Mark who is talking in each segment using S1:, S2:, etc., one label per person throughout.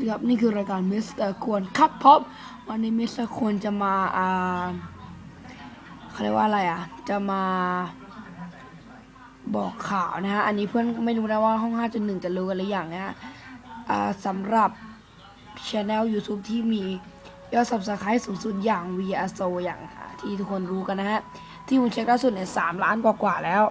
S1: ดีครับนี่คือรายการมิสเตอร์ควรครับพบวันนี้มิสเตอร์ควรจะมาอ่าเขาเรียกว่าอะไรอะ จะมาบอกข่าวนะฮะ อันนี้เพื่อนไม่รู้นะว่าห้อง 5.1 จะรู้กันหรือยังนะฮะอ่าสำหรับช anel YouTube ที่มียอด subscribe สูงสุดอย่าง v r s o อย่างที่ทุกคนรู้กันนะฮะ ที่ผมเช็คล่าสุดเนี่ยสามล้านกว่าๆแล้ว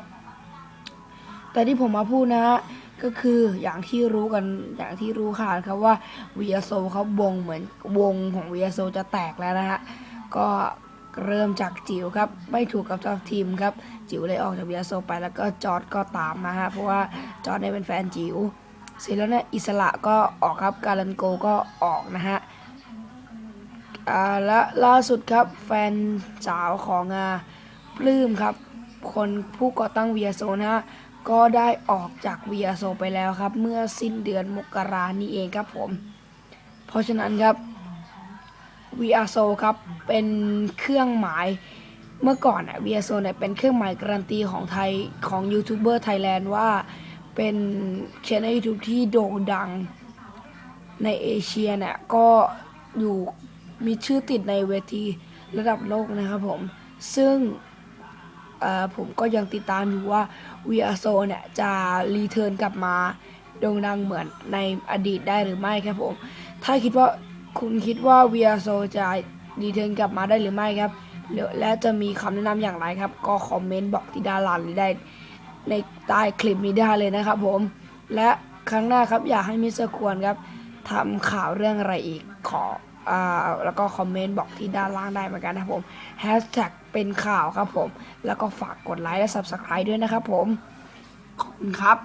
S1: แต่ที่ผมมาพูดนะฮะ ก็คืออย่างที่รู้กันอย่างที่รู้ข่าวนะครับว่า v ี s o เขาวงเหมือนวงของ v ี s o จะแตกแล้วนะฮะก็เริ่มจากจิ๋วครับไม่ถูกกับทีมครับจิ๋วเลยออกจาก v ี s o ไปแล้วก็จอร์ดก็ตามมาฮะเพราะว่าจอร์ดเนี่ยเป็นแฟนจิ๋วเสร็จแล้วเนี่ยอิสระก็ออกครับการันโกก็ออกนะฮะอ่าและล่าสุดครับแฟนสาวของอาปลื้มครับคนผู้ก่อตั้ง v ี s o นะฮะ ก็ได้ออกจาก v ี s o ไปแล้วครับ เมื่อสิ้นเดือนมกรานี้เองครับผม เพราะฉะนั้นครับ v ี s o ครับเป็นเครื่องหมายเมื่อก่อนอะ v ี s o เนี่ยเป็นเครื่องหมายการันตีของไทยของยูทูบเบอร์ไทยแลนด์ว่าเป็นช่อง YouTube ที่โด่งดังในเอเชียเนี่ยก็อยู่มีชื่อติดในเวทีระดับโลกนะครับผม ซึ่ง ผมก็ยังติดตามอยู่ว่า v ี s o เนี่ยจะรีเทิร์นกลับมาโด่งดังเหมือนในอดีตได้หรือไม่ครับผม ถ้าคิดว่าคุณคิดว่า v ี s o จะรีเทิร์นกลับมาได้หรือไม่ครับและจะมีคำแนะนำอย่างไรครับ ก็คอมเมนต์บอกที่ด้านล่างหรือได้ ในใต้คลิปนี้ได้เลยนะครับผม และครั้งหน้าครับอยากให้มิสเตอร์ควรครับทำข่าวเรื่องอะไรอีกขอ อ่าแล้วก็คอมเมนต์บอกที่ด้านล่างได้เหมือนกันนะครับผมแฮชแท็กเป็นข่าวครับผม แล้วก็ฝากกดไลค์และ Subscribe ด้วยนะครับผม ขอบคุณครับ